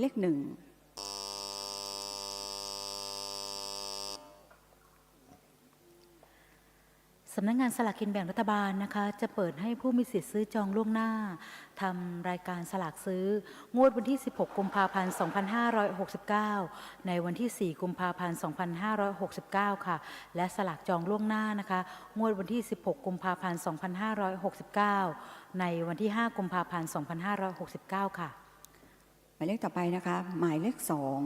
เลขหนึ่งสำนักงานสลากกินแบ่งรัฐบาลนะคะ จะเปิดให้ผู้มีสิทธิ์ซื้อจองล่วงหน้าทำรายการสลากซื้อ งวดวันที่ 16 กุมภาพันธ์ 2569 ในวันที่ 4 กุมภาพันธ์ 2569 ค่ะ และสลากจองล่วงหน้านะคะ งวดวันที่ 16 กุมภาพันธ์ 2569 ในวันที่ 5 กุมภาพันธ์ 2569 ค่ะ หมายเลขต่อไปนะคะ หมายเลขสอง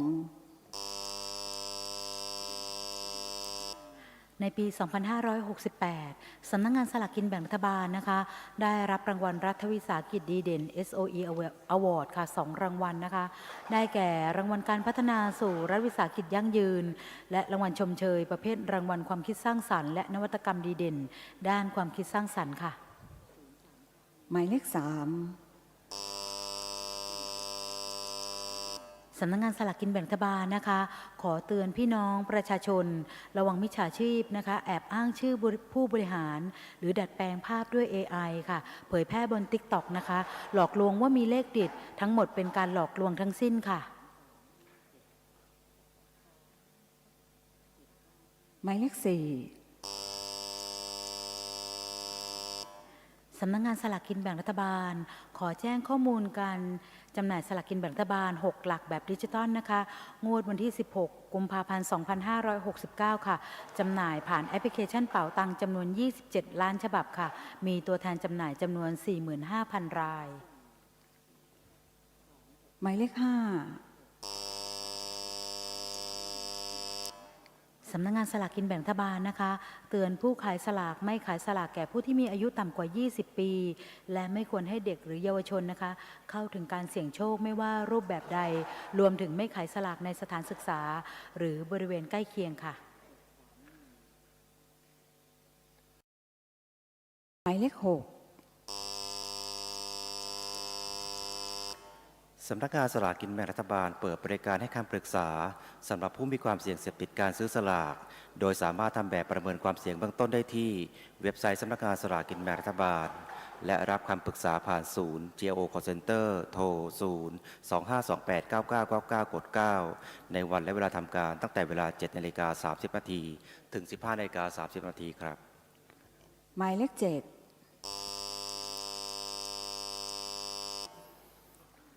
ในปี 2568 สำนักงงานสลากกินแบ่งรัฐบาลนะคะ ได้รับรางวัลรัฐวิสาหกิจดีเด่น SOE Award ค่ะ 2 รางวัลนะคะ ได้แก่รางวัลการพัฒนาสู่รัฐวิสาหกิจยั่งยืน และรางวัลชมเชย ประเภทรางวัลความคิดสร้างสรรค์และนวัตกรรมดีเด่น ด้านความคิดสร้างสรรค์ค่ะ หมายเลข3 สำนักงานสลากกินแบ่งรัฐบาลนะคะ ขอเตือนพี่น้องประชาชน ระวังมิจฉาชีพนะคะ แอบอ้างชื่อบริผู้บริหาร หรือดัดแปลงภาพด้วย AI ค่ะ เผยแพร่บน TikTok นะคะ หลอกลวงว่ามีเลขดิดทั้งหมดเป็นการหลอกลวงทั้งสิ้นค่ะ หมายเลขสี่สำนักงานสลากกินแบ่งรัฐบาล ขอแจ้งข้อมูลการจำหน่ายสลากกินแบ่งรัฐบาล 6 หลักแบบดิจิตอลนะคะ งวดวันที่ 16 กุมภาพันธ์ 2569 ค่ะ จำหน่ายผ่านแอปพลิเคชันเป๋าตังจำนวน 27 ล้านฉบับค่ะ มีตัวแทนจำหน่ายจำนวน 45,000 ราย หมายเลข5 สำนักงงานสลากกินแบ่งทบาลนะคะ เตือนผู้ขายสลากไม่ขายสลากแก่ผู้ที่มีอายุต่ำกว่า 20 ปี และไม่ควรให้เด็กหรือเยาวชนนะคะ เข้าถึงการเสี่ยงโชคไม่ว่ารูปแบบใด รวมถึงไม่ขายสลากในสถานศึกษา หรือบริเวณใกล้เคียงค่ะ หมายเลข6 สำนักงานสลากกินแบ่งรัฐบาลเปิดบริการให้คำปรึกษาสำหรับผู้มีความเสี่ยงเสียบติดการซื้อสลาก โดยสามารถทำแบบประเมินความเสี่ยงเบื้องต้นได้ที่ เว็บไซต์สำนักงานสลากกินแบ่งรัฐบาล และรับคำปรึกษาผ่านศูนย์ GIO Call Center โทร 0 2 5 2 8 9 9 9 9กด9ในวันและเวลาทำการตั้งแต่เวลา 7นาฬิกา30นาทีถึง 15นาฬิกา30นาทีครับ หมายเลข7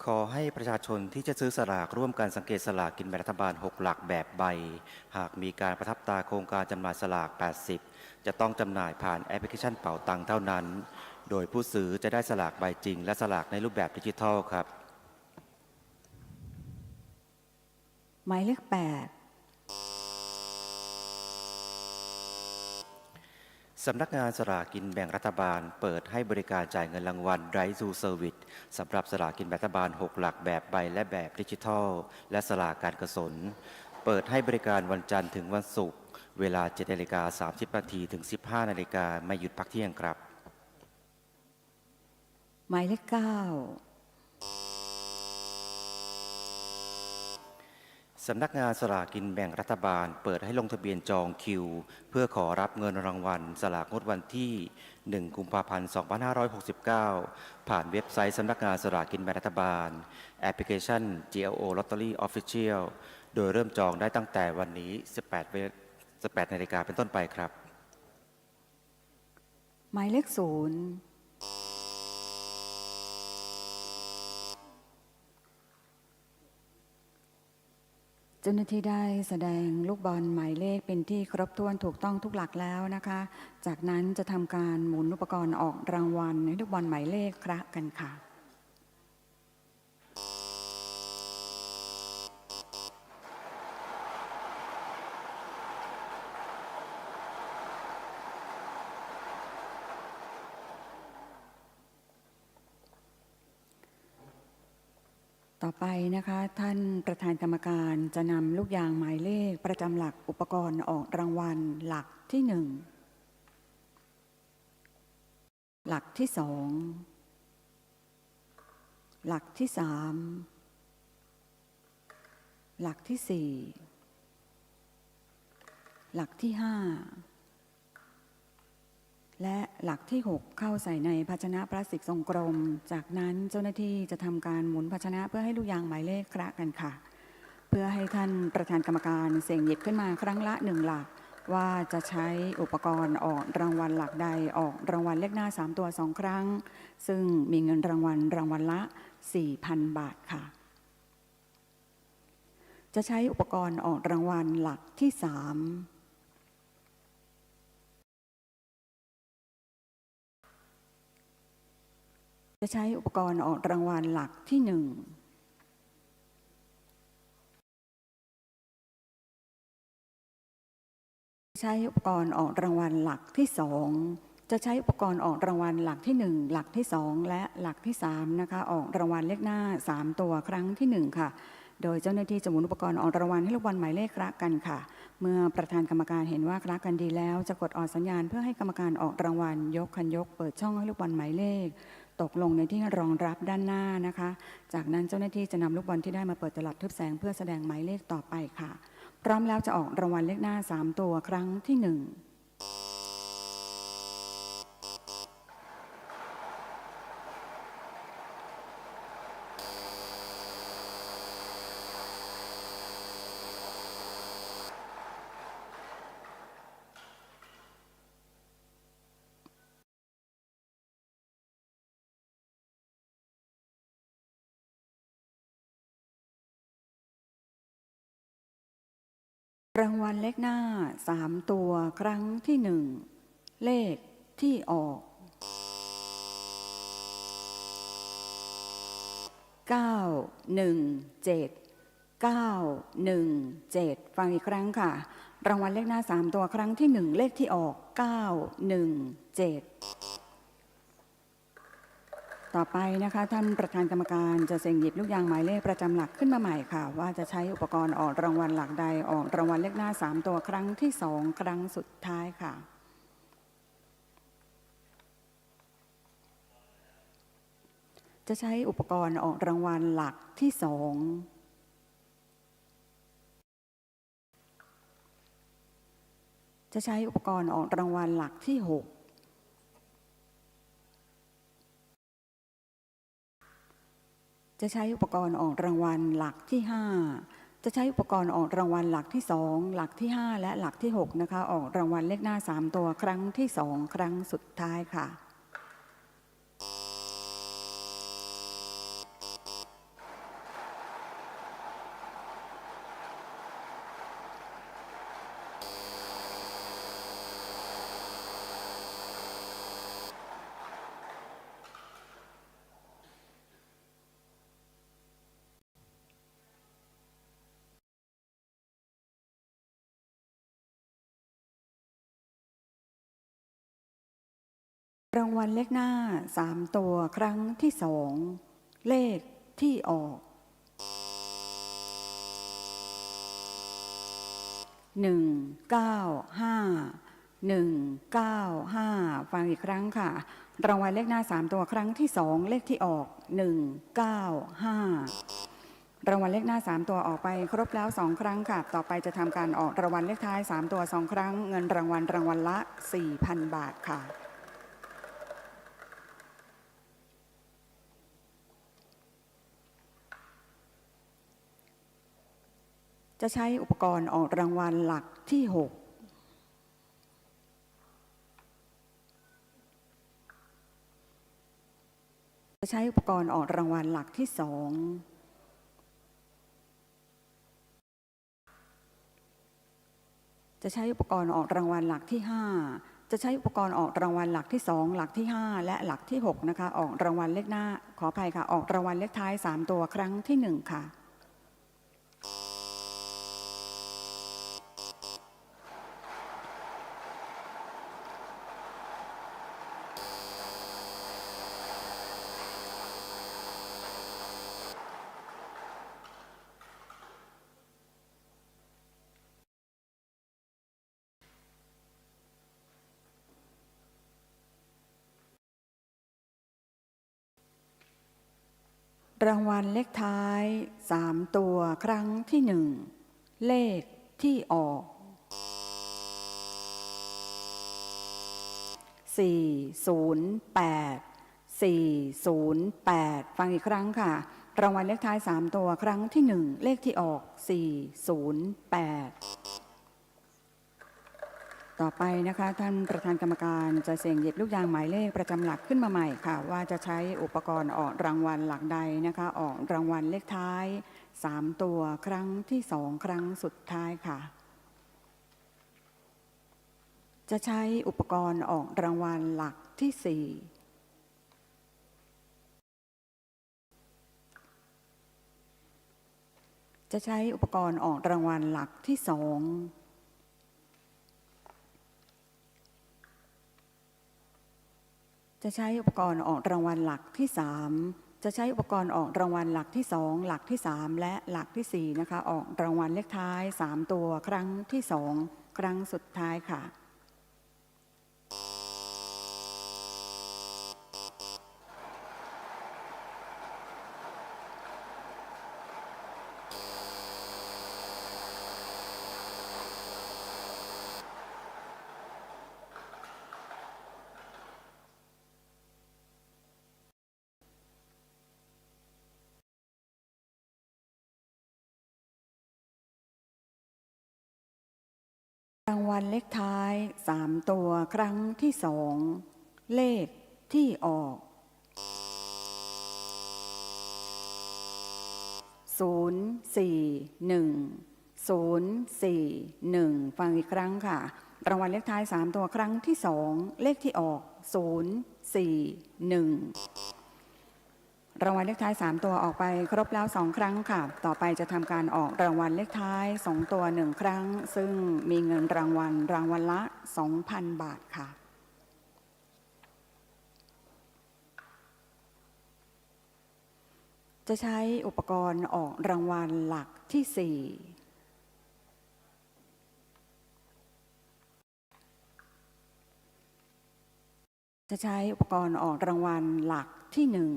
ขอให้ประชาชนที่จะซื้อสลากร่วมกันสังเกตสลากกินแบ่งรัฐบาล 6 หลักแบบใบ หากมีการประทับตาโครงการจำหน่ายสลาก 80 จะต้องจำหน่ายผ่านแอปพลิเคชันเป่าตังเท่านั้น โดยผู้ซื้อจะได้สลากใบจริง และสลากในรูปแบบดิจิทัลครับ หมายเลข8 สำนักงานสลากกินแบ่งรัฐบาล เปิดให้บริการจ่ายเงินรางวัลไรซูเซอร์วิสสำหรับสลากกินแบ่งรัฐบาล 6 หลักแบบใบและแบบดิจิทัล และสลากการกุสนเปิดให้บริการวันจันทร์ถึงวันศุกร์เวลา7นาฬิกา30นาทีถึง 15นาฬิกาไม่หยุดพักเที่ยงครับ หมายเลข9 สำนักงานสลากกินแบ่งรัฐบาล เปิดให้ลงทะเบียนจองคิว เพื่อขอรับเงินรางวัล สลากงวดวันที่ 1 กุมภาพันธ์ 2569 ผ่านเว็บไซต์สำนักงานสลากกินแบ่งรัฐบาล แอปพลิเคชัน GLO Lottery Official โดยเริ่มจองได้ตั้งแต่วันนี้ 18เว18นาฬิกาเป็นต้นไปครับ หมายเลขศูนย์ จ้าหน้าที่ได้แสดงลูกบอลหมายเลขเป็นที่ครบถ้วนถูกต้องทุกหลักแล้วนะคะ จากนั้นจะทำการหมุนอุปกรณ์ออกรางวัลในลูกบอลหมายเลขคระกันค่ะ ต่อไปนะคะ ท่านประธานกรรมการจะนำลูกยางหมายเลขประจำหลักอุปกรณ์ออกรางวัลหลักที่หนึ่งหลักที่สองหลักที่สามหลักที่สี่หลักที่ห้า และหลักที่ 6 เข้าใส่ในภาชนะพลาสติกทรงกลม จากนั้นเจ้าหน้าที่จะทำการหมุนภาชนะเพื่อให้ลูกยางหมายเลขคละกันค่ะ เพื่อให้ท่านประธานกรรมการเสี่ยงหยิบขึ้นมาครั้งละหนึ่งหลัก ว่าจะใช้อุปกรณ์ออกรางวัลหลักใดออกรางวัลเลขหน้า 3 ตัว 2 ครั้ง ซึ่งมีเงินรางวัลรางวัลละ 4,000 บาทค่ะ จะใช้อุปกรณ์ออกรางวัลหลักที่ 3 จะใช้อุปกรณ์ออกรางวัลหลักที่หนึ่งใช้อุปกรณ์ออกรางวัลหลักที่สองจะใช้อุปกรณ์ออกรางวัลหลักที่หนึ่งหลักที่สองและหลักที่สามนะคะ ออกรางวัลเลขหน้าสามตัวครั้งที่หนึ่งค่ะ โดยเจ้าหน้าที่จะหมุนอุปกรณ์ออกรางวัลให้ลูกบอลหมายเลขคละกันค่ะ เมื่อประธานกรรมการเห็นว่าคละกันดีแล้ว จะกดออกสัญญาณเพื่อให้กรรมการออกรางวัลยกคันยก เปิดช่องให้ลูกบอลหมายเลข ตกลงในที่รองรับด้านหน้านะคะ จากนั้นเจ้าหน้าที่จะนำลูกบอลที่ได้มาเปิดตลับทึบแสงเพื่อแสดงหมายเลขต่อไปค่ะ พร้อมแล้วจะออกรางวัลเลขหน้า 3 ตัวครั้งที่ 1 เลขหน้าสามตัวครั้งที่หนึ่งเลขที่ออก 9 1 7 9 1 7 ฟังอีกครั้งค่ะ รางวัลเลขหน้า 3 ตัวครั้งที่ 1 เลขที่ออก 9 1 7 ต่อไปนะคะ ท่านประธานกรรมการจะเสี่ยงหยิบลูกยางหมายเลขประจำหลักขึ้นมาใหม่ค่ะ ว่าจะใช้อุปกรณ์ออกรางวัลหลักใดออกรางวัลเลขหน้า 3 ตัวครั้งที่ 2 ครั้งสุดท้ายค่ะ จะใช้อุปกรณ์ออกรางวัลหลักที่ 2จะใช้อุปกรณ์ออกรางวัลหลักที่ 6 จะใช้อุปกรณ์ออกรางวัลหลักที่ห้าจะใช้อุปกรณ์ออกรางวัลหลักที่สองหลักที่ห้าและหลักที่หกนะคะ ออกรางวัลเลขหน้าสามตัวครั้งที่สองครั้งสุดท้ายค่ะ รางวัลเลขหน้า3ตัวครั้งที่สอง เลขที่ออกหนึ่งเก้าห้าหนึ่งเก้าห้าฟังอีกครั้งค่ะ รางวัลเลขหน้า3ตัวครั้งที่สองเลขที่ออกหนึ่งเก้าห้ารางวัลเลขหน้า 3 ตัวออกไปครบแล้ว 2 ครั้งค่ะ ต่อไปจะทำการออกรางวัลเลขท้าย 3 ตัว 2 ครั้ง เงินรางวัลรางวัลละ 4,000 บาทค่ะ จะใช้อุปกรณ์ออกรางวัลหลักที่ 6จะใช้อุปกรณ์ออกรางวัลหลักที่สอง จะใช้อุปกรณ์ออกรางวัลหลักที่5จะใช้อุปกรณ์ออกรางวัลหลักที่2หลักที่5และหลักที่6นะคะ ออกรางวัลเลขหน้า ขออภัยค่ะ ออกรางวัลเลขท้าย3ตัวครั้งที่1ค่ะ รางวัลเลขท้าย3ตัวครั้งที่1เลขที่ออก4 408ฟังอีกครั้งค่ะ รางวัลเลขท้าย3ตัวครั้งที่1เลขที่ออก408 ต่อไปนะคะท่านประธานกรรมการจะเสี่ยงหยิบลูกยางหมายเลขประจำหลักขึ้นมาใหม่ค่ะ ว่าจะใช้อุปกรณ์ออกรางวัลหลักใดนะคะออกรางวัลเลขท้าย 3 ตัวครั้งที่ 2 ครั้งสุดท้ายค่ะ จะใช้อุปกรณ์ออกรางวัลหลักที่ 4 จะใช้อุปกรณ์ออกรางวัลหลักที่ 2 จะใช้อุปกรณ์ออกรางวัลหลักที่สามจะใช้อุปกรณ์ออกรางวัลหลักที่สองหลักที่สามและหลักที่สี่นะคะออกรางวัลเลขท้ายสามตัวครั้งที่สองครั้งสุดท้ายค่ะ วัลเลขท้ายสามตัวครั้งที่สอง เลขที่ออกศูนย์สี่หนึ่งศูนย์สี่หนึ่งฟังอีกครั้งค่ะ รางวัลเลขท้ายสามตัวครั้งที่สองเลขที่ออกศูนย์สี่หนึ่ง รางวัลเลขท้าย 3 ตัวออกไปครบแล้ว 2 ครั้งค่ะ ต่อไปจะทำการออกรางวัลเลขท้าย 2 ตัว 1 ครั้ง ซึ่งมีเงินรางวัลรางวัลละ 2,000 บาทค่ะจะใช้อุปกรณ์ออกรางวัลหลักที่ 4 จะใช้อุปกรณ์ออกรางวัลหลักที่หนึ่ง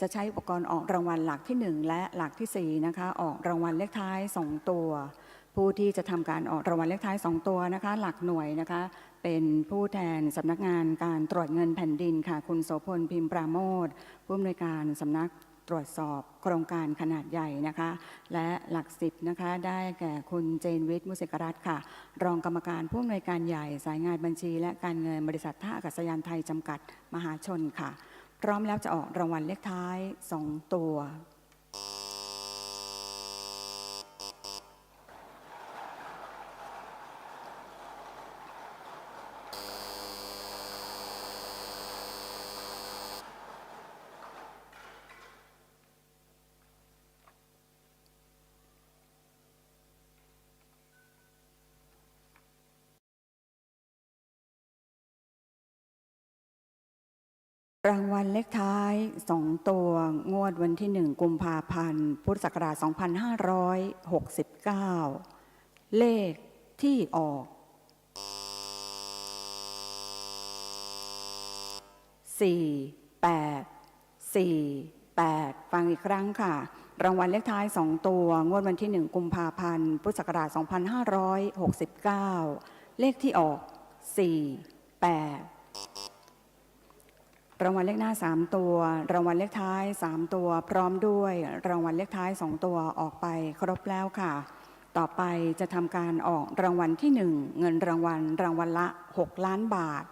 จะใช้อุปกรณ์ออกรางวัลหลักที่หนึ่งและหลักที่สี่นะคะออกรางวัลเลขท้ายสองตัว ผู้ที่จะทำการออกรางวัลเลขท้ายสองตัวนะคะ หลักหน่วยนะคะ เป็นผู้แทนสำนักงานการตรวจเงินแผ่นดินค่ะ คุณโสพลพิมพ์ปราโมทผู้อำนวยการสำนักตรวจสอบโครงการขนาดใหญ่นะคะ และหลักสิบนะคะได้แก่คุณเจนวิทย์มุสิกรัตค่ะ รองกรรมการผู้อำนวยการใหญ่ สายงานบัญชี และการเงินบริษัทท่าอากาศยานไทยจำกัดมหาชนค่ะ พร้อมแล้วจะออกรางวัลเลขท้าย 2 ตัว รางวัลเลขท้าย2ตัวงวดวันที่1กุมภาพันธ์ พุทธศักราช 2569 เลขที่ออก 4 8 4 8 ฟังอีกครั้งค่ะ รางวัลเลขท้าย 2 ตัว งวดวันที่ 1 กุมภาพันธ์ พุทธศักราช 2569 เลขที่ออก 4 8 รางวัลเลขหน้า 3 ตัว รางวัลเลขท้าย 3 ตัว พร้อมด้วย รางวัลเลขท้าย 2 ตัวออกไปครบแล้วค่ะ ต่อไปจะทำการออกรางวัลที่ 1 เงินรางวัลรางวัลละ 6 ล้านบาท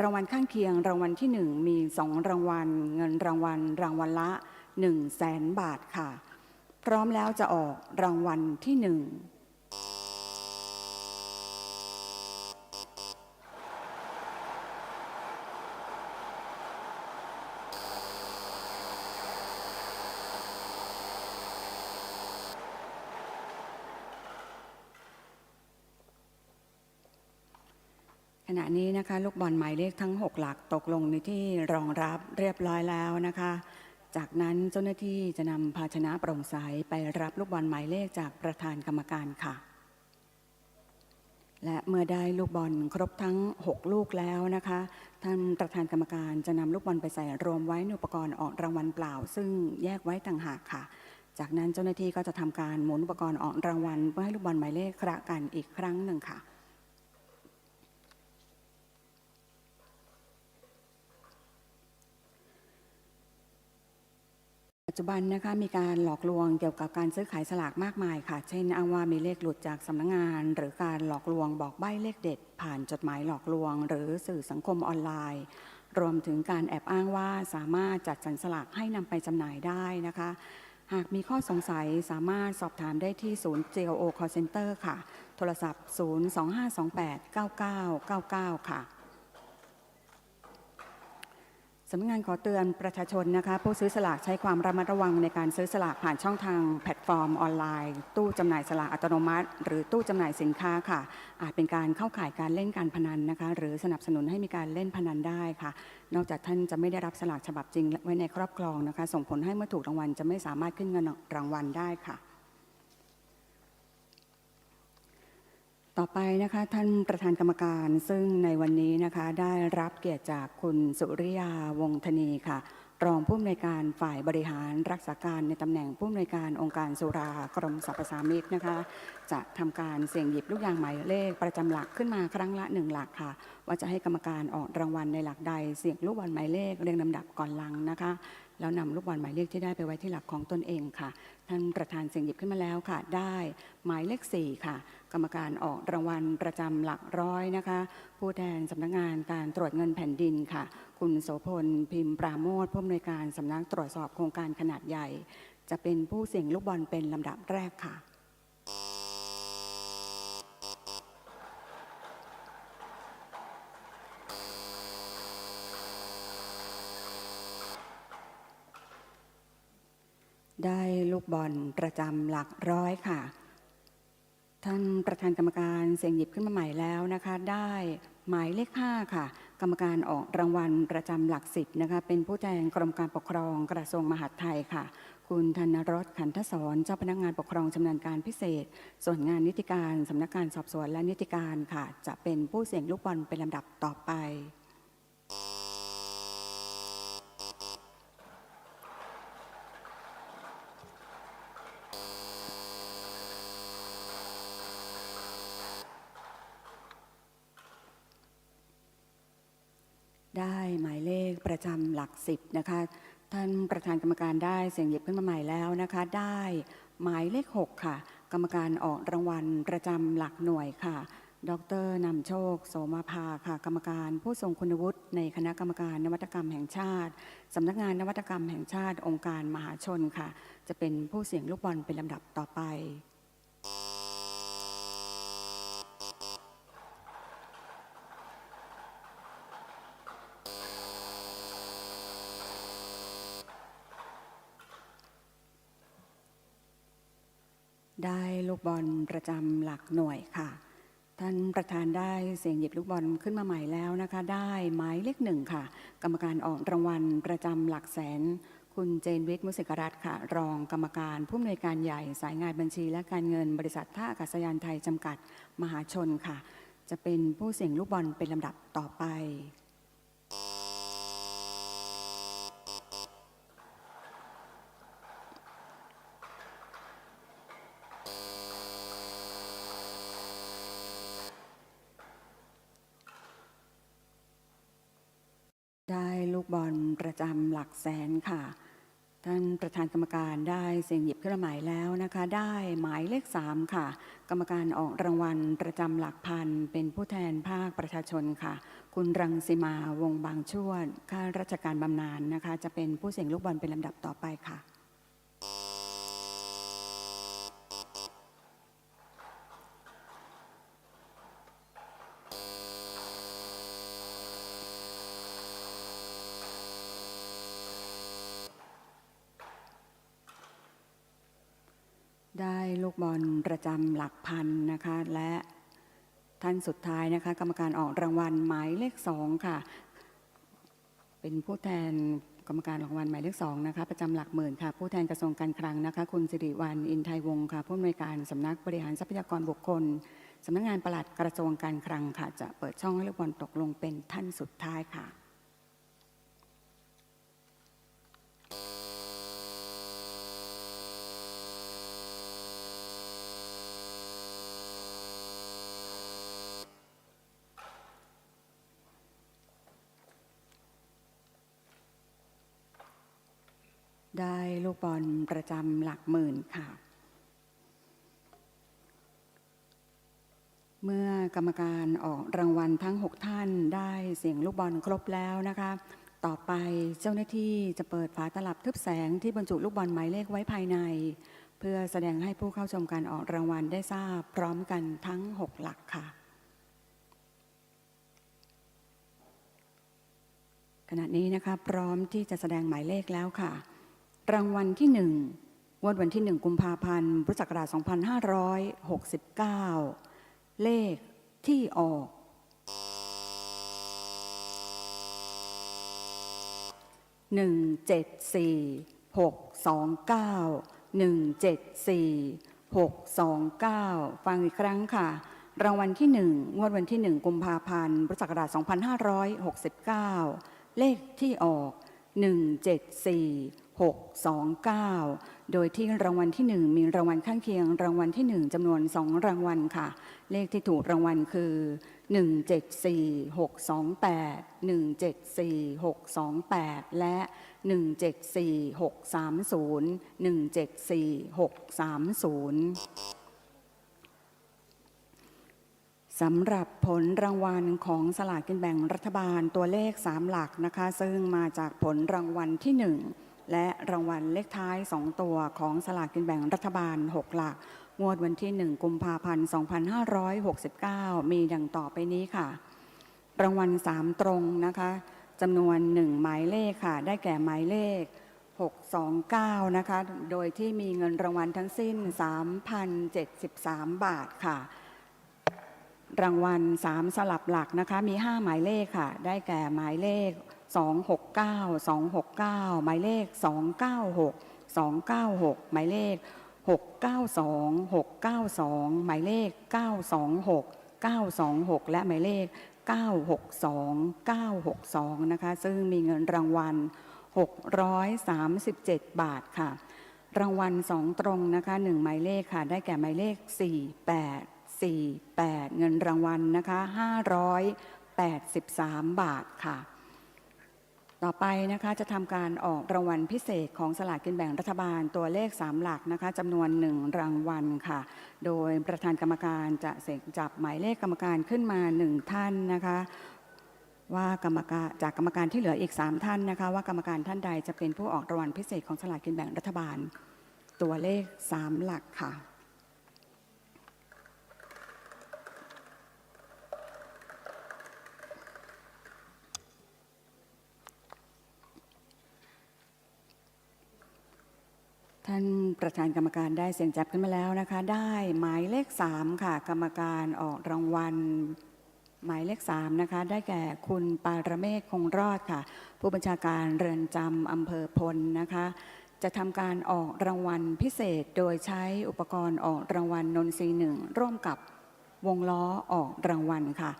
รางวัลข้างเคียงรางวัลที่ 1 มี 2 รางวัล เงินรางวัลรางวัลละ 1 0 0 0 0แสนบาทค่ะ พร้อมแล้วจะออกรางวัลที่ 1 ขณะนี้ นะคะลูกบอลหมายเลขทั้ง 6 หลักตกลงในที่รองรับเรียบร้อยแล้วนะคะ จากนั้นเจ้าหน้าที่จะนำภาชนะโปร่งใสไปรับลูกบอลหมายเลขจากประธานกรรมการค่ะ และเมื่อได้ลูกบอลครบทั้ง 6 ลูกแล้วนะคะ ท่านประธานกรรมการจะนำลูกบอลไปใส่รวมไว้ในอุปกรณ์ออกรางวัลเปล่า ซึ่งแยกไว้ต่างหากค่ะ จากนั้นเจ้าหน้าที่ก็จะทำการหมุนอุปกรณ์ออกรางวัลเพื่อให้ลูกบอลหมายเลขคระกันอีกครั้งหนึ่งค่ะ ปัจจุบันนะคะมีการหลอกลวงเกี่ยวกับการซื้อขายสลากมากมายค่ะ เช่นอ้างว่ามีเลขหลุดจากสำนักงาน หรือการหลอกลวงบอกใบ้เลขเด็ด ผ่านจดหมายหลอกลวง หรือสื่อสังคมออนไลน์ รวมถึงการแอบอ้างว่าสามารถจัดสรรสลากให้นำไปจำหน่ายได้นะคะ หากมีข้อสงสัยสามารถสอบถามได้ที่ศูนย์ JO Call Center ค่ะ โทรศัพท์ 025289999 ค่ะ สำนักงานขอเตือนประชาชนนะคะ ผู้ซื้อสลากใช้ความระมัดระวังในการซื้อสลากผ่านช่องทางแพลตฟอร์มออนไลน์ ตู้จำหน่ายสลากอัตโนมัติ หรือตู้จำหน่ายสินค้าค่ะ อาจเป็นการเข้าข่ายการเล่นการพนันนะคะ หรือสนับสนุนให้มีการเล่นพนันได้ค่ะ นอกจากท่านจะไม่ได้รับสลากฉบับจริงไว้ในครอบครองนะคะ ส่งผลให้เมื่อถูกรางวัลจะไม่สามารถขึ้นเงินรางวัลได้ค่ะ ต่อไปนะคะท่านประธานกรรมการซึ่งในวันนี้นะคะได้รับเกียรติจากคุณสุริยาวงศ์ธนีค่ะ รองผู้อำนวยการฝ่ายบริหารรักษาการในตำแหน่งผู้อำนวยการองค์การสุรากรมสรรพสามิตนะคะ จะทำการเสี่ยงหยิบลูกยางหมายเลขประจำหลักขึ้นมาครั้งละหนึ่งหลักค่ะ ว่าจะให้กรรมการออกรางวัลในหลักใดเสี่ยงลูกบอลหมายเลขเรียงลำดับก่อนลังนะคะ แล้วนำลูกบอลหมายเลขที่ได้ไปไว้ที่หลักของตนเองค่ะ ท่านประธานเสียงหยิบขึ้นมาแล้วค่ะ ได้หมายเลข4ค่ะ กรรมการออกรางวัลประจำหลักร้อยนะคะ ผู้แทนสำนักงานการตรวจเงินแผ่นดินค่ะ คุณโสพลพิมพ์ปราโมทผู้อำนวยการสำนักตรวจสอบโครงการขนาดใหญ่ จะเป็นผู้เสี่ยงลูกบอลเป็นลำดับแรกค่ะ ได้ลูกบอลประจำหลักร้อยค่ะ ท่านประธานกรรมการเสียงหยิบขึ้นมาใหม่แล้วนะคะ ได้หมายเลข5ค่ะ กรรมการออกรางวัลประจำหลักสิบนะคะ เป็นผู้แทนกรมการปกครองกระทรวงมหาดไทยค่ะ คุณธนรสขันทศรเจ้าพนักงานปกครองชำนาญการพิเศษ ส่วนงานนิติการสำนักงานสอบสวนและนิติการค่ะ จะเป็นผู้เสี่ยงลูกบอลเป็นลำดับต่อไป ได้หมายเลขประจำห ลักสิบนะคะ ท่านประธานกรรมการได้เสียงหยิบขึ้นมาใหม่แล้วนะคะ ได้หมายเลขหกค่ะ กรรมการออกรางวัลประจำหลักหน่วยค่ะ ดรนำโชค โสมาภาค่ะ กรรมการผู้ทรงคุณวุฒิในคณะกรรมการนวัตกรรมแห่งชาติสำนักงานนวัตกรรมแห่งชาติองค์การมหาชนค่ะ จะเป็นผู้เสี่ยงลูกบอลเป็นลำดับต่อไป ได้ลู กบอลประจำหลักหน่วยค่ะ ท่านประธานได้เสียงหยิบลูกบอลขึ้นมาใหม่แล้วนะคะ ได้หมายเลขหนึ่งค่ะ กรรมการออกรางวัลประจำหลักแสน คุณเจนวิทย์มุสิกรัตค่ะ รองกรรมการผู้อำนวยการใหญ่สายงานบัญชี และการเงินบริษัทท่าอากาศยานไทยจำกัดมหาชนค่ะ จะเป็นผู้เสี่ยงลูกบอลเป็นลำดับต่อไป ได้ลูกบอล ประจำหลักแสนค่ะ ท่านประธานกรรมการได้เสียงหยิบขึ้นมาใหม่แล้วนะคะ ได้หมายเลขสามค่ะ กรรมการออกรางวัลประจำหลักพัน เป็นผู้แทนภาคประชาชนค่ะ คุณรังสีมาวงบางช่วข้าราชการบำนาญนะคะ จะเป็นผู้เสี่ยงลูกบอลเป็นลำดับต่อไปค่ะ ได้ ลูกบอลประจำหลักพันนะคะ และท่านสุดท้ายนะคะ กรรมการออกรางวัลหมายเลขสองค่ะ เป็นผู้แทนกรรมการรางวัลหมายเลขสองนะคะประจำหลักหมื่นค่ะ ผู้แทนกระทรวงการคลังนะคะ คุณสิริวัลอินไทยวงศ์ค่ะผู้อำนวยการสำนักบริหารทรัพยากรบุคคลสำนักงานปลัดกระทรวงการคลังค่ะ จะเปิดช่องให้ลูกบอลตกลงเป็นท่านสุดท้ายค่ะ ได้ลูกบอลประจำหลักหมื่นค่ะ เมื่อกรรมการออกรางวัลทั้ง 6 ท่านได้เสียงลูกบอลครบแล้วนะคะ ต่อไปเจ้าหน้าที่จะเปิดฝาตลับทึบแสงที่บรรจุลูกบอลหมายเลขไว้ภายใน เพื่อแสดงให้ผู้เข้าชมการออกรางวัลได้ทราบพร้อมกันทั้ง 6 หลักค่ะขณะนี้นะคะพร้อมที่จะแสดงหมายเลขแล้วค่ะ รางวัลที่1งวดวันที่1กุมภาพันธ์ พุทธศักราช 2569 เลขที่ออก หนึ่งเจ็ดสี่หกสองเก้าหนึ่งเจ็ดสี่หกสองเก้าฟังอีกครั้งค่ะ รางวัลที่หนึ่งงวดวันที่หนึ่งกุมภาพันธ์ พุทธศักราช 2569 เลขที่ออก174 629 โดยที่รางวัลที่หนึ่งมีรางวัลข้างเคียง รางวัลที่หนึ่งจำนวนสองรางวัลค่ะ เลขที่ถูกรางวัลคือ 174 628 174 628 และ 174 630 174 630สำหรับผลรางวัลของสลากกินแบ่งรัฐบาลตัวเลข 3 หลักนะคะ ซึ่งมาจากผลรางวัลที่ 1 และรางวัลเลขท้าย 2 ตัวของสลากกินแบ่งรัฐบาล 6 หลัก งวดวันที่ 1 กุมภาพันธ์ 2569 มีดังต่อไปนี้ค่ะ รางวัล 3 ตรงนะคะจำนวน 1 หมายเลขค่ะ ได้แก่หมายเลข 629 นะคะ โดยที่มีเงินรางวัลทั้งสิ้น 3,073 บาทค่ะ รางวัล 3 สลับหลักนะคะ มี 5 หมายเลขค่ะ ได้แก่หมายเลข 269 269 หมายเลข 296 296 หมายเลข 692 692 หมายเลข 926 926 และหมายเลข 962 962 นะคะ ซึ่งมีเงินรางวัล 637 บาทค่ะ รางวัลสองตรงนะคะหนึ่งหมายเลขค่ะ ได้แก่หมายเลข 48 48 เงินรางวัลนะคะ 583 บาทค่ะ ต่อไปนะคะจะทำการออกรางวัลพิเศษของสลากกินแบ่งรัฐบาลตัวเลข 3 หลักนะคะจำนวน 1 รางวัลค่ะ โดยประธานกรรมการจะเสกจับหมายเลขกรรมการขึ้นมา 1 ท่านนะคะ ว่ากรรมการจากกรรมการที่เหลืออีก 3 ท่านนะคะ ว่ากรรมการท่านใดจะเป็นผู้ออกรางวัลพิเศษของสลากกินแบ่งรัฐบาล ตัวเลข 3 หลักค่ะ ท่านประธานกรรมการได้เสียงจับขึ้นมาแล้วนะคะ ได้หมายเลข 3 ค่ะ กรรมการออกรางวัล หมายเลข 3 นะคะ ได้แก่คุณปารเมศคงรอดค่ะ ผู้บัญชาการเรือนจำอำเภอพลนะคะ จะทำการออกรางวัลพิเศษโดยใช้อุปกรณ์ออกรางวัลนนทรีหนึ่งร่วมกับวงล้อออกรางวัลค่ะ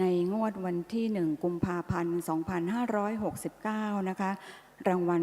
ในงวดวันที่ 1 กุมภาพันธ์ 2569 นะคะ รางวัล